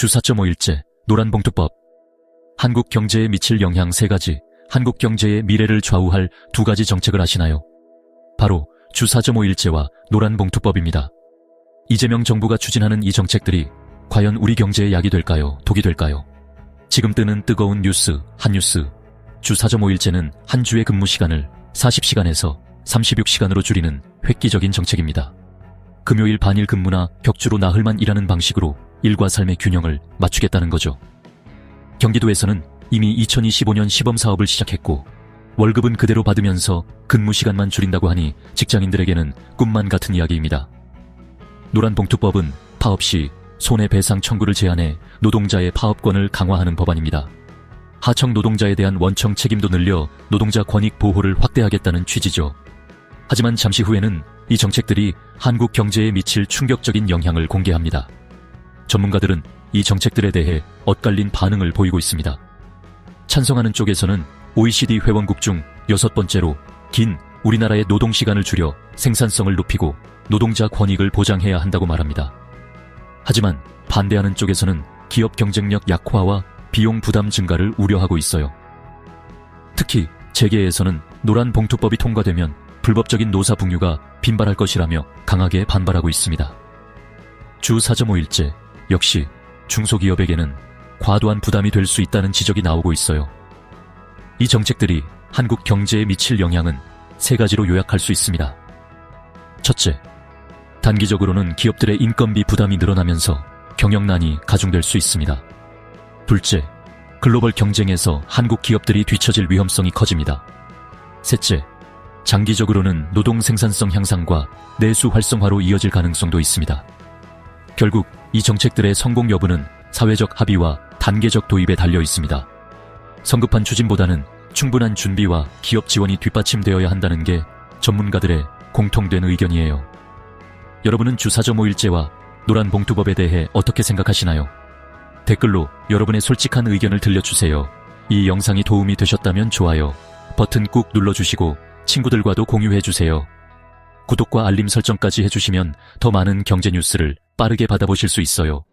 주 4.5일째 노란봉투법 한국 경제에 미칠 영향 세 가지 한국 경제의 미래를 좌우할 두 가지 정책을 아시나요? 바로 주 4.5일제와 노란봉투법입니다. 이재명 정부가 추진하는 이 정책들이 과연 우리 경제에 약이 될까요? 독이 될까요? 지금 뜨는 뜨거운 뉴스, 한뉴스. 주 4.5일제는 한 주의 근무 시간을 40시간에서 36시간으로 줄이는 획기적인 정책입니다. 금요일 반일 근무나 격주로 나흘만 일하는 방식으로 일과 삶의 균형을 맞추겠다는 거죠. 경기도에서는 이미 2025년 시범 사업을 시작했고 월급은 그대로 받으면서 근무 시간만 줄인다고 하니 직장인들에게는 꿈만 같은 이야기입니다. 노란봉투법은 파업 시 손해배상 청구를 제한해 노동자의 파업권을 강화하는 법안입니다. 하청 노동자에 대한 원청 책임도 늘려 노동자 권익 보호를 확대하겠다는 취지죠. 하지만 잠시 후에는 이 정책들이 한국 경제에 미칠 충격적인 영향을 공개합니다. 전문가들은 이 정책들에 대해 엇갈린 반응을 보이고 있습니다. 찬성하는 쪽에서는 OECD 회원국 중 여섯 번째로 긴 우리나라의 노동 시간을 줄여 생산성을 높이고 노동자 권익을 보장해야 한다고 말합니다. 하지만 반대하는 쪽에서는 기업 경쟁력 약화와 비용 부담 증가를 우려하고 있어요. 특히 재계에서는 노란 봉투법이 통과되면 불법적인 노사 분유가 빈발할 것이라며 강하게 반발하고 있습니다. 주 4.5일제 역시 중소기업에게는 과도한 부담이 될 수 있다는 지적이 나오고 있어요. 이 정책들이 한국 경제에 미칠 영향은 세 가지로 요약할 수 있습니다. 첫째, 단기적으로는 기업들의 인건비 부담이 늘어나면서 경영난이 가중될 수 있습니다. 둘째, 글로벌 경쟁에서 한국 기업들이 뒤처질 위험성이 커집니다. 셋째, 장기적으로는 노동 생산성 향상과 내수 활성화로 이어질 가능성도 있습니다. 결국 이 정책들의 성공 여부는 사회적 합의와 단계적 도입에 달려 있습니다. 성급한 추진보다는 충분한 준비와 기업 지원이 뒷받침되어야 한다는 게 전문가들의 공통된 의견이에요. 여러분은 주 4.5일제와 노란 봉투법에 대해 어떻게 생각하시나요? 댓글로 여러분의 솔직한 의견을 들려주세요. 이 영상이 도움이 되셨다면 좋아요 버튼 꾹 눌러주시고 친구들과도 공유해주세요. 구독과 알림 설정까지 해주시면 더 많은 경제 뉴스를 빠르게 받아보실 수 있어요.